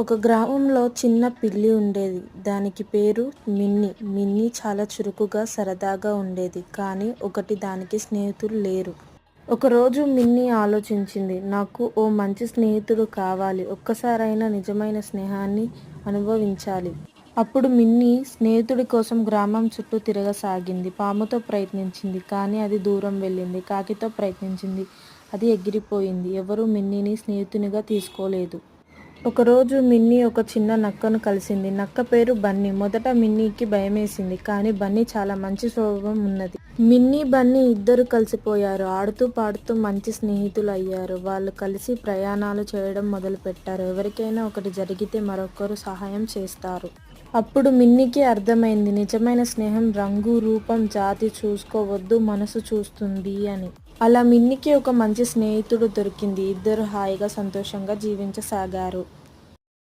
ఒక గ్రామంలో చిన్న పిల్లి ఉండేది. దానికి పేరు మిన్ని. మిన్ని చాలా చురుకుగా సరదాగా ఉండేది. కానీ ఒకటి దానికి స్నేహితులు లేరు. ఒకరోజు మిన్ని ఆలోచించింది. నాకు ఓ మంచి స్నేహితుడు కావాలి. ఒక్కసారైనా నిజమైన స్నేహాన్ని అనుభవించాలి. అప్పుడు మిన్ని స్నేహితుడి కోసం గ్రామం చుట్టూ తిరగసాగింది. పాముతో ప్రయత్నించింది. కానీ అది దూరం వెళ్ళింది. కాకితో ప్రయత్నించింది. అది ఎగిరిపోయింది. ఎవరూ మిన్నీని స్నేహితునిగా తీసుకోలేదు. ఒకరోజు మిన్నీ ఒక చిన్న నక్కను కలిసింది. నక్క పేరు బన్నీ. మొదట మిన్నీకి భయమేసింది కానీ బన్నీ చాలా మంచి స్వభావం ఉన్నది. మిన్నీ బన్నీ ఇద్దరు కలిసిపోయారు. ఆడుతూ పాడుతూ మంచి స్నేహితులు అయ్యారు వాళ్ళు కలిసి ప్రయాణాలు చేయడం మొదలుపెట్టారు. ఎవరికైనా ఒకటి జరిగితే మరొకరు సహాయం చేస్తారు. అప్పుడు మిన్నీకి అర్థమైంది నిజమైన స్నేహం రంగు రూపం జాతి చూసుకోవద్దు మనసు చూస్తుంది అని. అలా మిన్నికి ఒక మంచి స్నేహితుడు దొరికింది. ఇద్దరు హాయిగా సంతోషంగా జీవించసాగారు.